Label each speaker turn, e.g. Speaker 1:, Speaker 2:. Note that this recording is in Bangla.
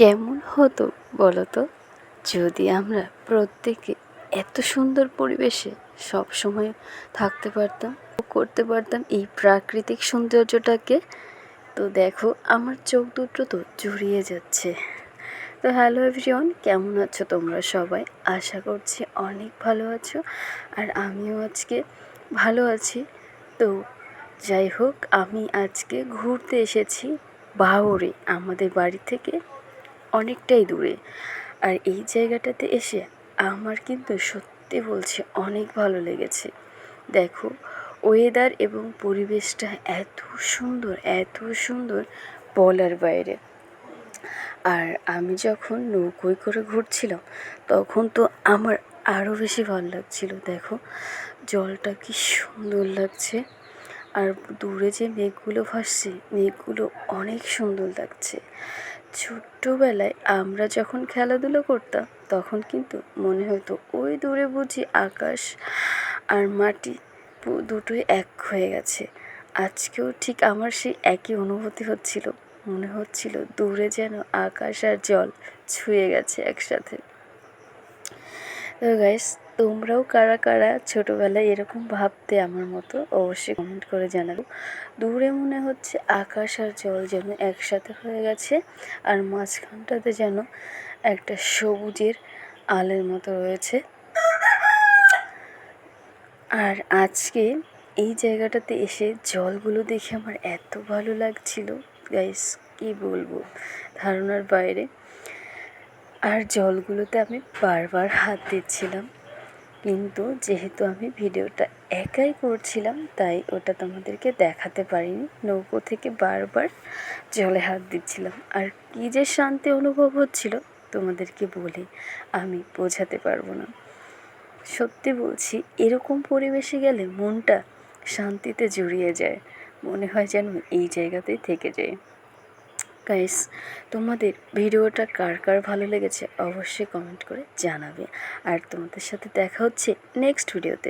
Speaker 1: কেমন হতো বলো তো যদি আমরা প্রত্যেকে এত সুন্দর পরিবেশে সব সময় থাকতে পারতাম, করতে পারতাম এই প্রাকৃতিক সৌন্দর্যটাকে, তো দেখো আমার চোখ দুটো তো জুড়িয়ে যাচ্ছে। তো হ্যালো এভরিওয়ান কেমন আছো তোমরা সবাই? আশা করছি অনেক ভালো আছো আর আমিও আজকে ভালো আছি। তো যাই হোক, আমি আজকে ঘুরতে এসেছি বাউরে আমাদের বাড়ি থেকে। অনেকটাই দূরে। আর এই জায়গাটাতে এসে আমার কিন্তু সত্যি বলছি অনেক ভালো লেগেছে। দেখো ওয়েদার এবং পরিবেশটা এত সুন্দর এত সুন্দর বলার বাইরে। আর আমি যখন নৌকোয় করে ঘুরছিলাম, তখন তো আমার আরও বেশি ভালো লাগছিল। দেখো, জলটা কি সুন্দর লাগছে। আর দূরে যে মেঘগুলো ভাসছে, মেঘগুলো অনেক সুন্দর লাগছে। ছোট্টবেলায় আমরা যখন খেলাধুলো করতাম, তখন কিন্তু মনে হতো ওই দূরে বুঝি আকাশ আর মাটি দুটোই এক হয়ে গেছে। আজকেও ঠিক আমার সেই একই অনুভূতি হচ্ছিল। মনে হচ্ছিল দূরে যেন আকাশ আর জল ছুঁয়ে গেছে একসাথে। তো গাইস তোমরাও কারা কারা ছোটোবেলায় এরকম ভাবতে আমার মতো অবশ্যই কমেন্ট করে জানাব। দূরে মনে হচ্ছে আকাশ আর জল যেন একসাথে হয়ে গেছে আর মাঝখানটাতে যেন একটা সবুজের আলের মতো রয়েছে। আর আজকে এই জায়গাটাতে এসে জলগুলো দেখে আমার এত ভালো লাগছিল। গাইস কি বলব? ধারণার বাইরে। আর জলগুলোতে আমি বারবার হাত দিচ্ছিলাম। কিন্তু যেহেতু আমি ভিডিওটা একাই করছিলাম, তাই ওটা তোমাদেরকে দেখাতে পারিনি। নৌকো থেকে বারবার জলে হাত দিচ্ছিলাম। আর কী যে শান্তি অনুভব হচ্ছিল, তোমাদেরকে বলে আমি বোঝাতে পারব না। সত্যি বলছি, এরকম পরিবেশে গেলে মনটা শান্তিতে জুড়িয়ে যায়। মনে হয় যেন এই জায়গাতেই থেকে যায়। গাইস, তোমাদের ভিডিওটা কার কার ভালো লেগেছে অবশ্যই কমেন্ট করে জানাবে। আর তোমাদের সাথে দেখা হচ্ছে নেক্সট ভিডিওতে